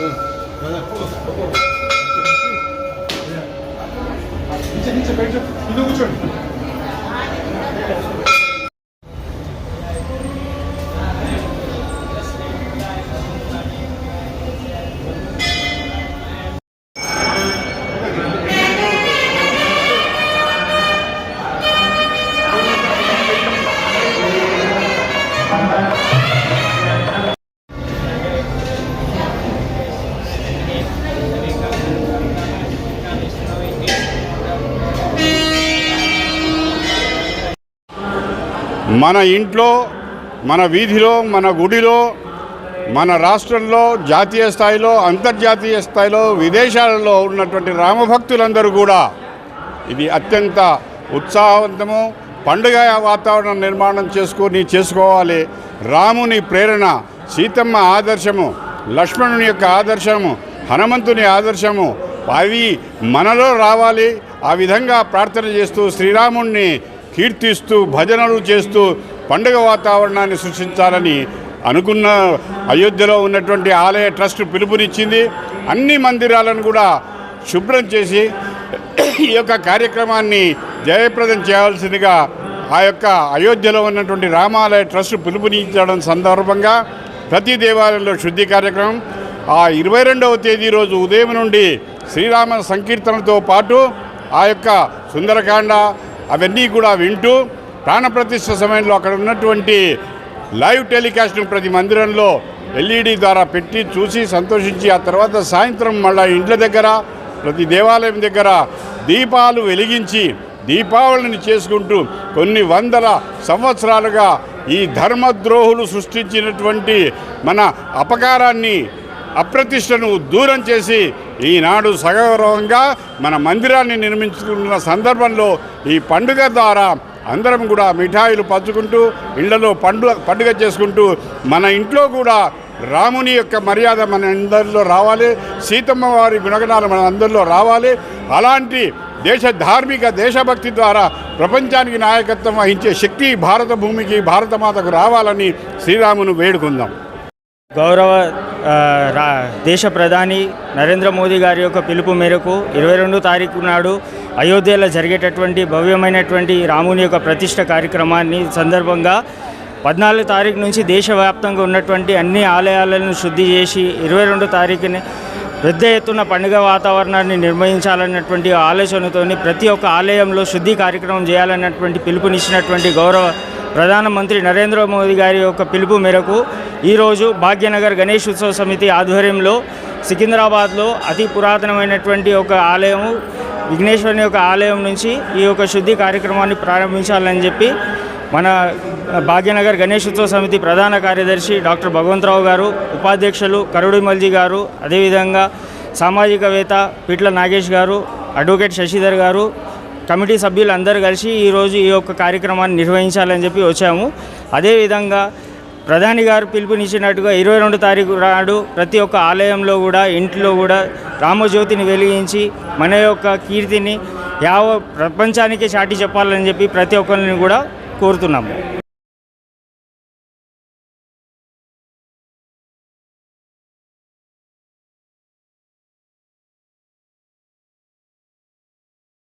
응. 진짜 진짜 벨죠. 이동구 줄. మన ఇంట్లో మన వీధిలో మన గుడిలో మన రాష్ట్రంలో జాతీయ స్థాయిలో అంతర్జాతీయ స్థాయిలో విదేశాలలో ఉన్నటువంటి రామభక్తులందరూ కూడా ఇది అత్యంత ఉత్సాహవంతము పండుగ వాతావరణం నిర్మాణం చేసుకొని చేసుకోవాలి. రాముని ప్రేరణ సీతమ్మ ఆదర్శము లక్ష్మణుని యొక్క ఆదర్శము హనుమంతుని ఆదర్శము అవి మనలో రావాలి. ఆ విధంగా ప్రార్థన చేస్తూ శ్రీరాముణ్ణి కీర్తిస్తూ భజనలు చేస్తూ పండుగ వాతావరణాన్ని సృష్టించాలని అనుకున్న అయోధ్యలో ఉన్నటువంటి ఆలయ ట్రస్ట్ పిలుపునిచ్చింది. అన్ని మందిరాలను కూడా శుభ్రం చేసి ఈ యొక్క కార్యక్రమాన్ని జయప్రదం చేయాల్సిందిగా ఆ యొక్క అయోధ్యలో ఉన్నటువంటి రామాలయ ట్రస్ట్ పిలుపునిచ్చడం సందర్భంగా ప్రతి దేవాలయంలో శుద్ధి కార్యక్రమం. ఆ ఇరవై రెండవ తేదీ రోజు ఉదయం నుండి శ్రీరామ సంకీర్తనతో పాటు ఆ యొక్క సుందరకాండ అవన్నీ కూడా వింటూ ప్రాణప్రతిష్ఠ సమయంలో అక్కడ ఉన్నటువంటి లైవ్ టెలికాస్ట్ను ప్రతి మందిరంలో ఎల్ఈడి ద్వారా పెట్టి చూసి సంతోషించి ఆ తర్వాత సాయంత్రం మళ్ళా ఇండ్ల దగ్గర ప్రతి దేవాలయం దగ్గర దీపాలు వెలిగించి దీపావళిని చేసుకుంటూ కొన్ని వందల సంవత్సరాలుగా ఈ ధర్మద్రోహులు సృష్టించినటువంటి మన అపకారాన్ని అప్రతిష్టను దూరం చేసి ఈనాడు సగౌరవంగా మన మందిరాన్ని నిర్మించుకున్న సందర్భంలో ఈ పండుగ ద్వారా అందరం కూడా మిఠాయిలు పంచుకుంటూ ఇళ్ళలో పండుగ పండుగ చేసుకుంటూ మన ఇంట్లో కూడా రాముని యొక్క మర్యాద మన అందరిలో రావాలి సీతమ్మ వారి గుణగణాలు మన అందరిలో రావాలి. అలాంటి దేశ ధార్మిక దేశభక్తి ద్వారా ప్రపంచానికి నాయకత్వం వహించే శక్తి భారత భూమికి భారతమాతకు రావాలని శ్రీరామును వేడుకుందాం. గౌరవ రా దేశ ప్రధాని నరేంద్ర మోదీ గారి యొక్క పిలుపు మేరకు ఇరవై రెండు తారీఖు నాడు అయోధ్యలో జరిగేటటువంటి భవ్యమైనటువంటి రాముని యొక్క ప్రతిష్ట కార్యక్రమాన్ని సందర్భంగా పద్నాలుగు తారీఖు నుంచి దేశవ్యాప్తంగా ఉన్నటువంటి అన్ని ఆలయాలను శుద్ధి చేసి ఇరవై రెండు తారీఖుని పెద్ద ఎత్తున పండుగ వాతావరణాన్ని నిర్వహించాలన్నటువంటి ఆలోచనతోని ప్రతి ఒక్క ఆలయంలో శుద్ధి కార్యక్రమం చేయాలన్నటువంటి పిలుపునిచ్చినటువంటి గౌరవ ప్రధానమంత్రి నరేంద్ర మోదీ గారి యొక్క పిలుపు మేరకు ఈరోజు భాగ్యనగర్ గణేష్ ఉత్సవ సమితి ఆధ్వర్యంలో సికింద్రాబాద్లో అతి పురాతనమైనటువంటి ఒక ఆలయము విఘ్నేశ్వరుని యొక్క ఆలయం నుంచి ఈ యొక్క శుద్ధి కార్యక్రమాన్ని ప్రారంభించాలని చెప్పి మన భాగ్యనగర్ గణేష్ ఉత్సవ సమితి ప్రధాన కార్యదర్శి డాక్టర్ భగవంతరావు గారు ఉపాధ్యక్షులు కరుడిమల్జీ గారు అదేవిధంగా సామాజికవేత్త పిట్ల నాగేష్ గారు అడ్వకేట్ శశిధర్ గారు కమిటీ సభ్యులు అందరూ కలిసి ఈరోజు ఈ యొక్క కార్యక్రమాన్ని నిర్వహించాలని చెప్పి వచ్చాము. అదేవిధంగా ప్రధాని గారు పిలుపునిచ్చినట్టుగా ఇరవై రెండు తారీఖు నాడు ప్రతి ఒక్క ఆలయంలో కూడా ఇంట్లో కూడా రామజ్యోతిని వెలిగించి మన యొక్క కీర్తిని యావ ప్రపంచానికి చాటి చెప్పాలని చెప్పి ప్రతి ఒక్కరిని కూడా కోరుతున్నాము.